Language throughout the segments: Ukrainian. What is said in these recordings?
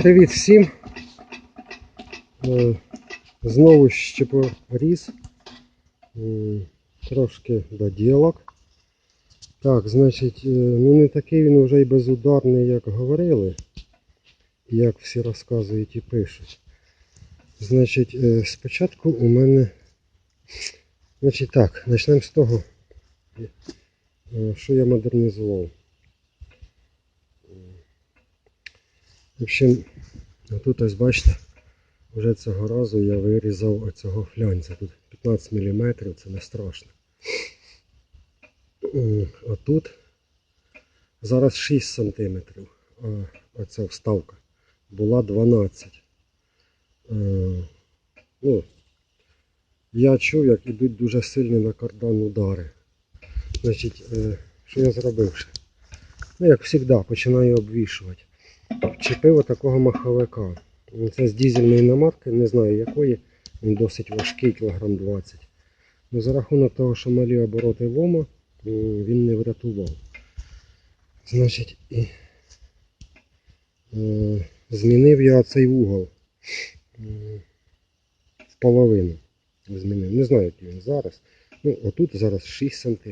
Привіт всім. Е, Знову щепоріз. Трошки доділок. Так, значить, е, ну не такий він вже й безударний, як говорили, як всі розказують і пишуть. Значить, е, спочатку у мене. Значить так, почнемо з того, що я модернізував. В общем, тут ось бачите, вже цього разу я вирізав оцього флянця. Тут 15 мм, це не страшно. А тут зараз 6 см. а Оця вставка була 12. Е, Ну, я чув, як ідуть дуже сильні на кардан удари. Значить, е, що я зробив? Ну, як завжди, починаю обвішувати. Вчепив отакого маховика. Це з дізельної іномарки, не знаю якої. Він досить важкий, кілограм 20. Ну, за рахунок того, що малі обороти лома, він не врятував. Значить, і, е, змінив я цей угол в половину. Змінив. Не знаю, який він зараз. Ну, отут зараз 6 см.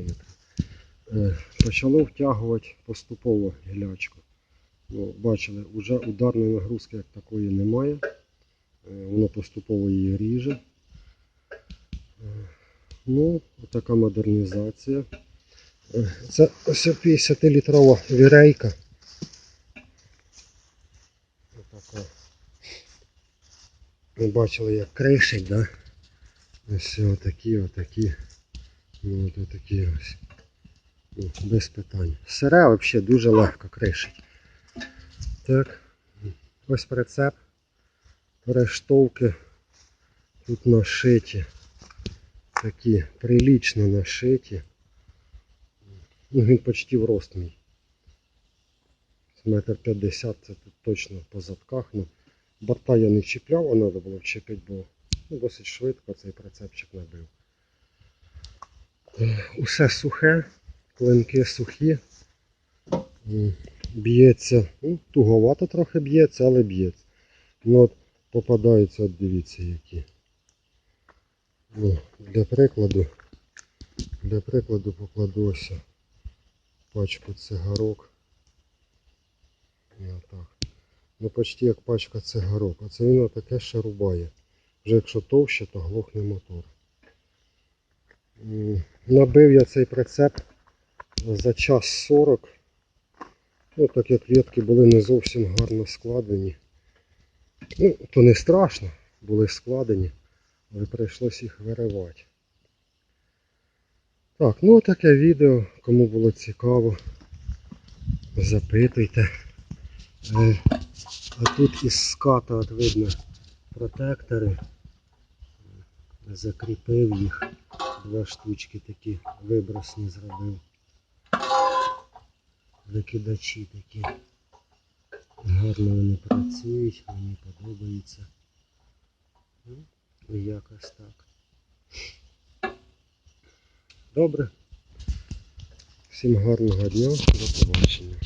Е, почало втягувати поступово гілячку. Бачили, вже ударної нагрузки як такої немає. Е, Воно поступово її ріже. Е, Ну, така модернізація. Е, Це ось 50-літрова вірейка. Отака. Ви бачили, як кришить, да? Ось отакі, отакі. Ну, от отакі ось. Без питань. Сире взагалі дуже легко кришить. Так, ось прицеп. Рештовки тут нашиті. Такі прилічно нашиті. Ну, він почти в рост мій. Метр п'ятдесят це тут точно по задках. Ну, борта я не чіпляв, а треба було вчепити, бо ну, досить швидко цей прицепчик набив. Е, Усе сухе, клинки сухі. Б'ється, ну, туговато трохи б'ється, але б'ється. Ну от попадаються, от дивіться які. Ну, для прикладу, для прикладу покладу ось пачку цигарок. Отак. Ну почти як пачка цигарок. Оце він таке ще рубає. Вже якщо товще, то глохне мотор. Набив я цей прицеп за час 40. Ну, так як ветки були не зовсім гарно складені. Ну, то не страшно, були складені, але прийшлось їх виривати. Так, ну таке відео. Кому було цікаво, запитуйте. Е, А тут із ската от видно протектори. Закріпив їх. Два штучки такі вибросні зробив. Викидачі такі. Гарно вони працюють, мені подобається. Ну, якось так. Добре. Всім гарного дня, до побачення.